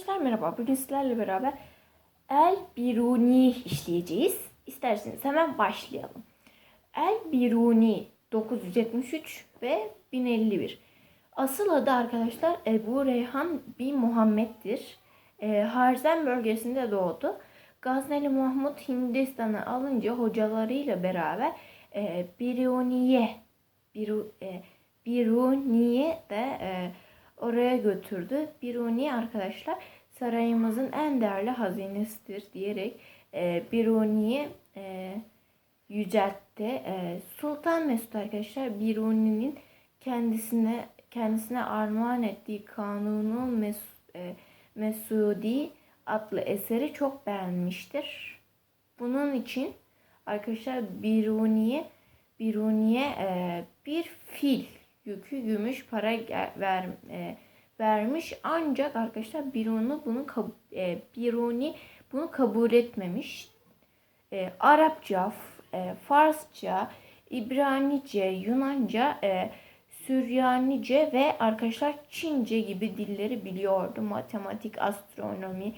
Arkadaşlar merhaba. Bugün sizlerle beraber El Biruni işleyeceğiz. İsterseniz hemen başlayalım. El Biruni 973 ve 1051. Asıl adı arkadaşlar Ebu Reyhan bin Muhammed'dir. E, Harzen bölgesinde doğdu. Gazneli Mahmut Hindistan'ı alınca hocalarıyla beraber e, Biruniye Biru, e, Biruniye de e, oraya götürdü. Biruni arkadaşlar sarayımızın en değerli hazinesidir diyerek e, Biruni'yi e, yüceltti. E, Sultan Mesut arkadaşlar Biruni'nin kendisine kendisine armağan ettiği Kanunu Mes, e, Mesudi adlı eseri çok beğenmiştir. Bunun için arkadaşlar Biruni'ye Biruni'ye e, bir fil yükü gümüş para ver, e, vermiş ancak arkadaşlar Biruni bunu e, Biruni bunu kabul etmemiş. E, Arapça, e, Farsça, İbranice, Yunanca, e, Süryanice ve arkadaşlar Çince gibi dilleri biliyordu. Matematik, astronomi,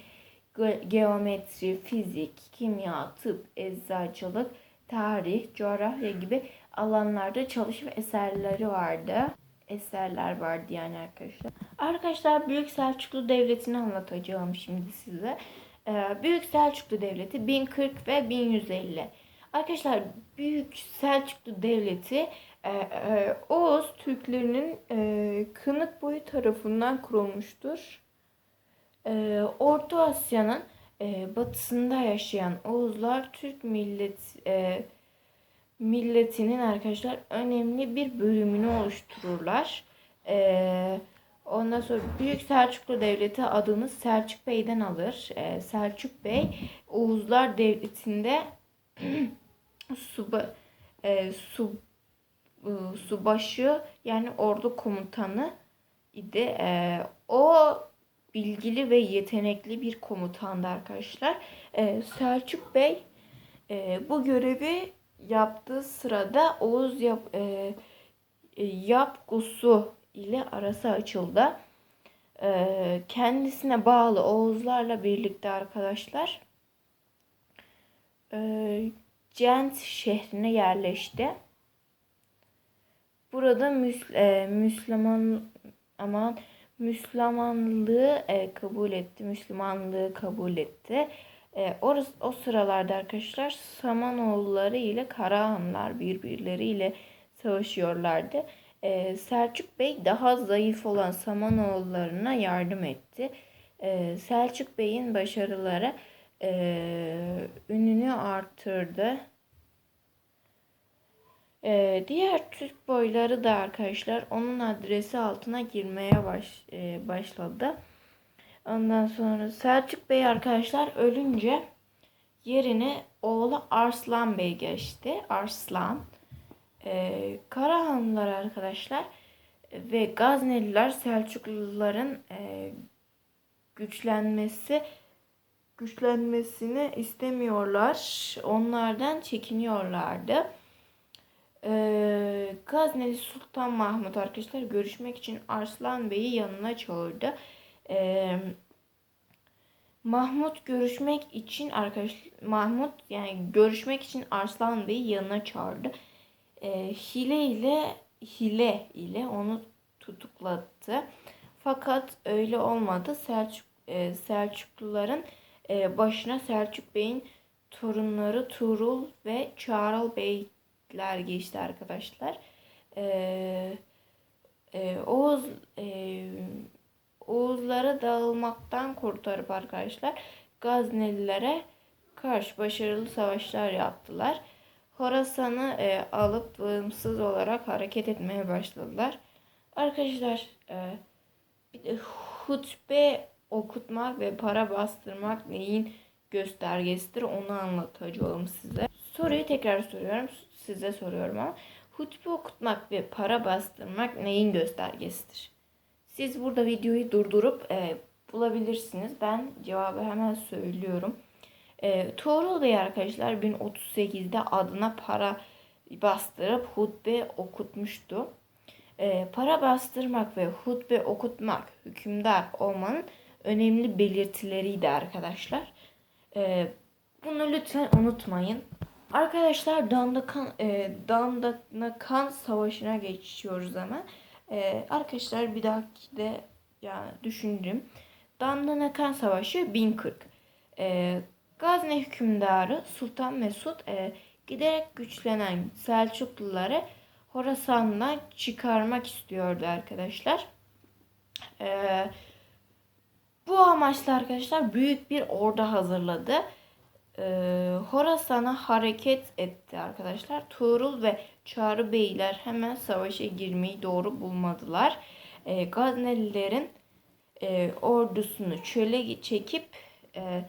ge- geometri, fizik, kimya, tıp, eczacılık, tarih, coğrafya gibi alanlarda çalışma eserleri vardı. Eserler vardı yani arkadaşlar. Arkadaşlar Büyük Selçuklu Devleti'ni anlatacağım şimdi size. Ee, Büyük Selçuklu Devleti 1040 ve 1150. Arkadaşlar Büyük Selçuklu Devleti e, e, Oğuz Türklerinin e, Kınık boyu tarafından kurulmuştur. Orta Asya'nın batısında yaşayan Oğuzlar Türk millet milletinin arkadaşlar önemli bir bölümünü oluştururlar. E, ondan sonra Büyük Selçuklu Devleti adını Selçuk Bey'den alır. E, Selçuk Bey Oğuzlar Devleti'nde suba, e, su, e, subaşı yani ordu komutanı idi. E, o bilgili ve yetenekli bir komutandı arkadaşlar. E, Selçuk Bey e, bu görevi yaptığı sırada Oğuz yap, e, e, Yapgusu ile arası açıldı. E, kendisine bağlı Oğuzlarla birlikte arkadaşlar e, Cent şehrine yerleşti. Burada Müs e, Müslüman aman Müslümanlığı e, kabul etti. Müslümanlığı kabul etti. E, orası, o sıralarda arkadaşlar Samanoğulları ile Karahanlar birbirleriyle savaşıyorlardı. E, Selçuk Bey daha zayıf olan Samanoğullarına yardım etti. E, Selçuk Bey'in başarıları e, ününü artırdı. E, diğer Türk boyları da arkadaşlar onun adresi altına girmeye baş, e, başladı. Ondan sonra Selçuk Bey arkadaşlar ölünce yerine oğlu Arslan Bey geçti. Arslan. Ee, Karahanlılar arkadaşlar ve Gazneliler Selçukluların e, güçlenmesi güçlenmesini istemiyorlar. Onlardan çekiniyorlardı. Ee, Gazneli Sultan Mahmut arkadaşlar görüşmek için Arslan Bey'i yanına çağırdı. Ee, Mahmut görüşmek için arkadaş Mahmut yani görüşmek için Arslan Bey'i yanına çağırdı. Ee, hile ile hile ile onu tutuklattı. Fakat öyle olmadı. Selçuk e, Selçukluların e, başına Selçuk Bey'in torunları Tuğrul ve Çağrıl Beyler geçti arkadaşlar. Ee, e, Oğuz e, Oğuzları dağılmaktan kurtarıp arkadaşlar Gaznelilere karşı başarılı savaşlar yaptılar. Horasan'ı e, alıp bağımsız olarak hareket etmeye başladılar. Arkadaşlar e, bir de hutbe okutmak ve para bastırmak neyin göstergesidir onu anlatacağım size. Soruyu tekrar soruyorum. Size soruyorum ama hutbe okutmak ve para bastırmak neyin göstergesidir? Siz burada videoyu durdurup e, bulabilirsiniz. Ben cevabı hemen söylüyorum. E, Tuğrul Bey arkadaşlar 1038'de adına para bastırıp hutbe okutmuştu. E, para bastırmak ve hutbe okutmak hükümdar olmanın önemli belirtileriydi arkadaşlar. Ee, bunu lütfen unutmayın. Arkadaşlar Dandakan, e, Dandanakan Savaşı'na geçiyoruz hemen. Ee, arkadaşlar bir dahaki de ya düşündüm. Dandanakan Savaşı 1040. Ee, Gazne hükümdarı Sultan Mesut e, giderek güçlenen Selçukluları Horasan'dan çıkarmak istiyordu arkadaşlar. Ee, bu amaçla arkadaşlar büyük bir ordu hazırladı. Ee, Horasan'a hareket etti arkadaşlar. Tuğrul ve Çağrı Beyler hemen savaşa girmeyi doğru bulmadılar. Ee, Gaznelilerin e, ordusunu çöle çekip e,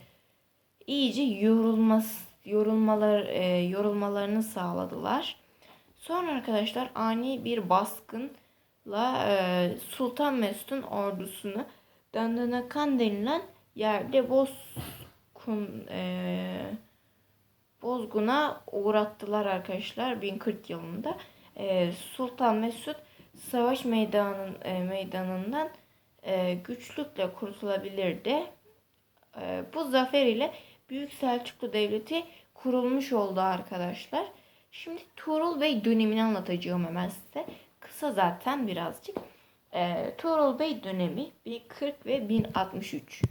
iyice yorulması yorulmalar e, yorulmalarını sağladılar. Sonra arkadaşlar ani bir baskınla e, Sultan Mesut'un ordusunu Dandanakan denilen yerde Bozkun e, Bozgun'a uğrattılar arkadaşlar 1040 yılında. E, Sultan Mesut savaş meydanın e, meydanından e, güçlükle kurtulabilirdi. E, bu zafer ile Büyük Selçuklu Devleti kurulmuş oldu arkadaşlar. Şimdi Tuğrul Bey dönemini anlatacağım hemen size. Kısa zaten birazcık. E, Tuğrul Bey dönemi 1040 ve 1063.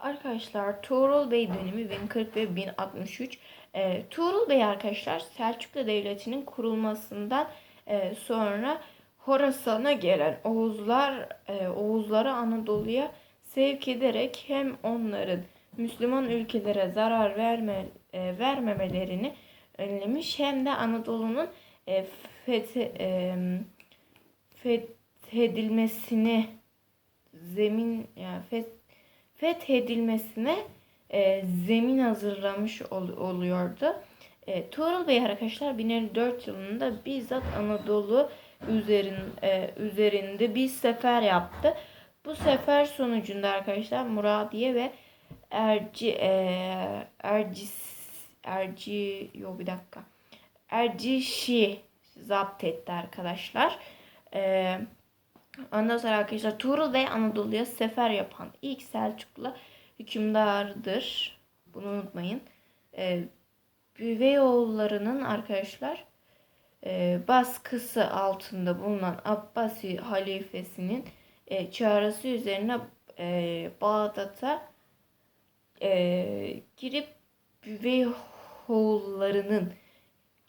Arkadaşlar Tuğrul Bey dönemi 1040 ve 1063. E, Tuğrul Bey arkadaşlar Selçuklu Devleti'nin kurulmasından e, sonra Horasan'a gelen Oğuzlar e, Oğuzları Anadolu'ya sevk ederek hem onların Müslüman ülkelere zarar verme, e, vermemelerini önlemiş hem de Anadolu'nun e, fethi, e, fethedilmesini zemin yani feth, fethedilmesine e, zemin hazırlamış ol, oluyordu. E, Tuğrul Bey arkadaşlar 1054 yılında bizzat Anadolu üzerin, e, üzerinde bir sefer yaptı. Bu sefer sonucunda arkadaşlar Muradiye ve Erci e, Ercis Erci yok bir dakika. Erciş'i zapt etti arkadaşlar. E, ondan sonra arkadaşlar Tuğrul Bey Anadolu'ya sefer yapan ilk Selçuklu hükümdardır. Bunu unutmayın. E, Büveyoğullarının arkadaşlar e, baskısı altında bulunan Abbasi halifesinin e, çağrısı üzerine e, Bağdat'a e, girip Büveyhoğullarının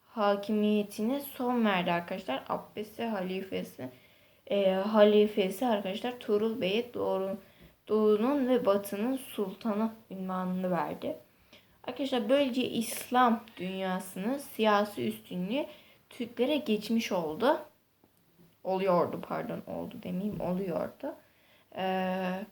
hakimiyetine son verdi arkadaşlar. Abbasi halifesi e, halifesi arkadaşlar Tuğrul Bey'e doğru Doğu'nun ve Batı'nın sultanı ünvanını verdi. Arkadaşlar böylece İslam dünyasının siyasi üstünlüğü Türklere geçmiş oldu. Oluyordu pardon oldu demeyeyim oluyordu. Ee,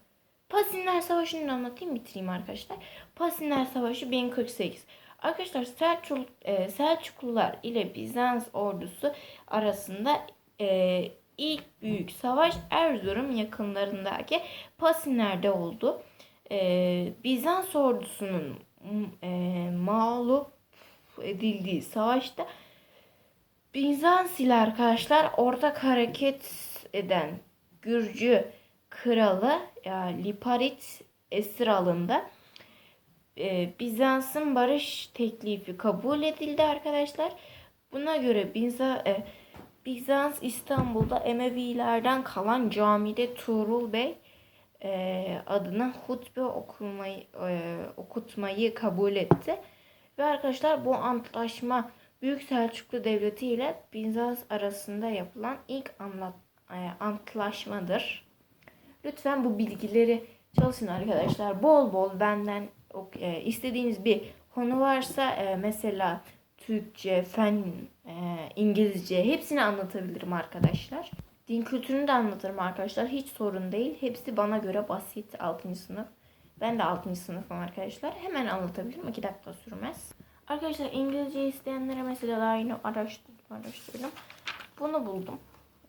Pasinler Savaşı'nı anlatayım bitireyim arkadaşlar. Pasinler Savaşı 1048. Arkadaşlar Selçuk, e, Selçuklular ile Bizans ordusu arasında e, ilk büyük savaş Erzurum yakınlarındaki Pasinler'de oldu. E, Bizans ordusunun e, mağlup edildiği savaşta Bizans ile arkadaşlar ortak hareket eden Gürcü kralı yani Liparit esir alındı. Ee, Bizans'ın barış teklifi kabul edildi arkadaşlar. Buna göre Bizans, e, Bizans İstanbul'da Emevilerden kalan camide Tuğrul Bey e, adına hutbe okumayı, e, okutmayı kabul etti. Ve arkadaşlar bu antlaşma Büyük Selçuklu Devleti ile Bizans arasında yapılan ilk anlat, e, antlaşmadır. Lütfen bu bilgileri çalışın arkadaşlar. Bol bol benden e, istediğiniz bir konu varsa e, mesela Türkçe, fen, e, İngilizce hepsini anlatabilirim arkadaşlar. Din kültürünü de anlatırım arkadaşlar. Hiç sorun değil. Hepsi bana göre basit 6. sınıf. Ben de 6. sınıfım arkadaşlar. Hemen anlatabilirim. 2 dakika sürmez. Arkadaşlar İngilizce isteyenlere mesela yeni araştırdım, araştırdım. Bunu buldum.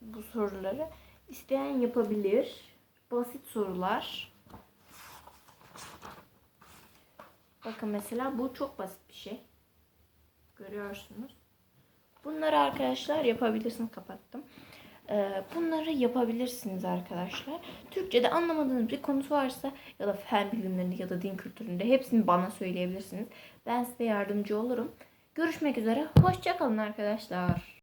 Bu soruları. İsteyen yapabilir. Basit sorular. Bakın mesela bu çok basit bir şey. Görüyorsunuz. Bunları arkadaşlar yapabilirsiniz. Kapattım. Ee, bunları yapabilirsiniz arkadaşlar. Türkçe'de anlamadığınız bir konusu varsa ya da fen bilimlerinde ya da din kültüründe hepsini bana söyleyebilirsiniz. Ben size yardımcı olurum. Görüşmek üzere. Hoşçakalın arkadaşlar.